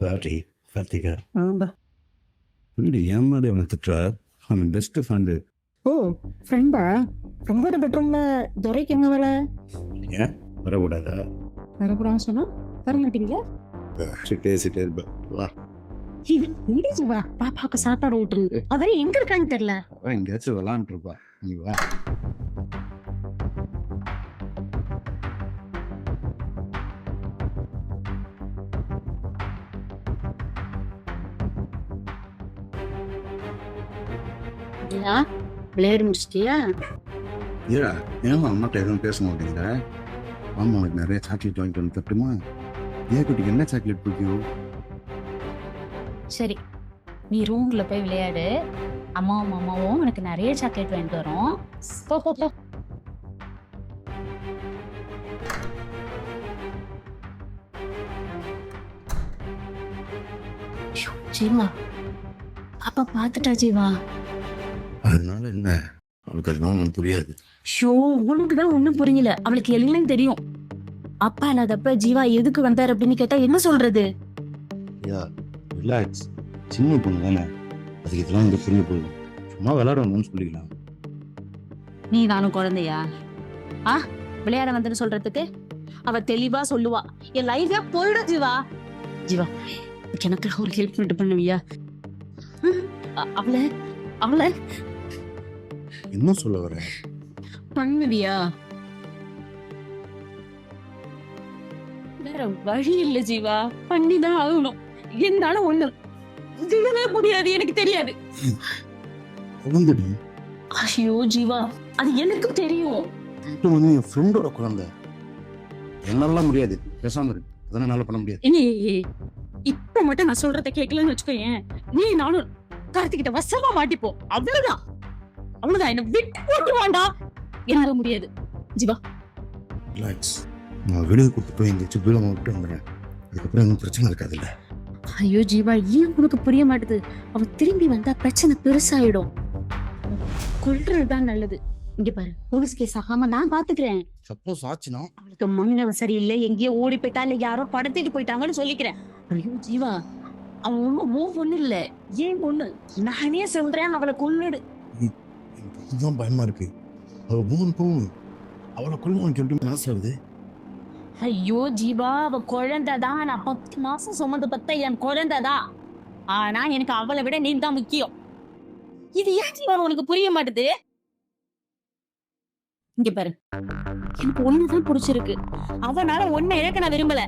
பாட்டி பார்த்திகா வீடு ஏன் மாதிரி அவனை பெஸ்ட் ஃப்ரெண்டு ஓ ஃப்ரெண்டா உங்களோட பெட்ரூம்ல துரைக்கு எங்க வேலை ஏன்? வரக்கூடாதா? வரக்கூடாதுன்னு சொன்னா வர மாட்டீங்களா? பேசிட்டே சிட்டே இருப்பேன் வா இது வா பாப்பாவுக்கு சாப்பாடு ஊட்டுங்க. அவரே எங்க இருக்கான்னு தெரியல. அவன் எங்கேயாச்சும் விளாண்டுருப்பா நீ வா. விளையாடி முடிச்சிட்டியா ஏடா ஏன் அம்மாட்ட எதுவும் பேச மாட்டேங்கிற ஆமா உனக்கு நிறைய சாக்லேட் வாங்கிட்டு வந்து தட்டுமா ஏன் குட்டிக்கு என்ன சாக்லேட் பிடிக்கும்? சரி நீ ரூம்ல போய் விளையாடு. அம்மாவும் மாமாவும் உனக்கு நிறைய சாக்லேட் வாங்கிட்டு வரோம். போ போ போ. ஜீவா. அப்பா பார்த்துட்டா ஜீவா. அதனால என்ன? அவளுக்கு அதனால ஒன்றும் புரியாது. ஷோ உனக்கு தான் ஒண்ணும் புரியல அவளுக்கு எல்லாம் தெரியும். அப்பா இல்லாதப்ப ஜீவா எதுக்கு வந்தார் அப்படின்னு கேட்டா என்ன சொல்றது? ஐயா ரிலாக்ஸ் சின்ன பொண்ணு தானே. அதுக்கு இதெல்லாம் இங்கே புரிய போகுது. சும்மா விளாடணும்னு சொல்லிக்கலாம். நீ நானும் குழந்தையா? ஆ? விளையாட வந்தேன்னு சொல்றதுக்கு? அவ தெளிவா சொல்லுவா. என் லைஃபே போயிடும் ஜீவா. ஜீவா எனக்கு ஒரு ஹெல்ப் பண்ணிட்டு பண்ணுவியா? அவளை அவளை என்ன சொல்ல வர பண்ணுவியா வேற வழி இல்ல ஜீவா. பண்ணிதான் ஆகணும். என்னால ஒண்ணு விடவே முடியாது எனக்கு தெரியாது. குழந்தைடி ஐயோ ஜீவா அது எனக்கு தெரியும். இது வந்து என் ஃப்ரெண்டோட குழந்தை. என்னாலாம் முடியாது. பேசாம இருக்கு அதெல்லாம் என்னால பண்ண முடியாது. இப்ப மட்டும் நான் சொல்றத கேட்கலன்னு வச்சுக்கோயேன். நீ நானும் கார்த்திகிட்ட வசமா மாட்டிப்போம். அவ்வளவுதான். அவ்வளவுதான் என்ன விட்டு போட்டுருவாண்டா என்னால முடியாது. ஜீவா. ரிலாக்ஸ் நான் வெளியே கூப்பிட்டு போய் எங்கேயாச்சும் தூரமாக விட்டு வந்துடுறேன். அதுக்கப்புறம் எதுவும் பிரச்சனை இருக்காதுல்ல. ஐயோ ஜீவா ஏன் உனக்கு புரிய மாட்டுது? அவ திரும்பி வந்தா பிரச்சனை பெருசாயிடும். கொல்றதுதான் நல்லது. இங்க பாரு போலீஸ் கேஸ் ஆகாம நான் பாத்துக்கிறேன். சப்போஸ் ஆச்சுன்னா? அவளுக்கு மண்ணவ சரியில்லை எங்கேயோ ஓடி போயிட்டா இல்ல யாரோ படத்திட்டு போயிட்டாங்கன்னு சொல்லிக்கிறேன். ஐயோ ஜீவா அவன் ஒண்ணும் ஓ பொண்ணு இல்ல. ஏன் பொண்ணு நானே சொல்றேன் அவளை கொன்னுடு. இதுதான் பயமா இருக்கு. அவள் மூணு போகும் அவளை கொள்ளுவான்னு சொல்லிட்டு ஆசை ஆகுது ஐயோ ஜீவா அவ குழந்தைதான் நான் பத்து மாசம் சுமந்து பத்த என் குழந்தைதான் ஆனா எனக்கு அவளை விட நீ தான் முக்கியம். இது ஏன் ஜீவா? உனக்கு புரிய மாட்டுது? இங்க பாரு. எனக்கு ஒண்ணுதான் பிடிச்சிருக்கு. அவனால ஒன்ன இழக்க நான் விரும்பல.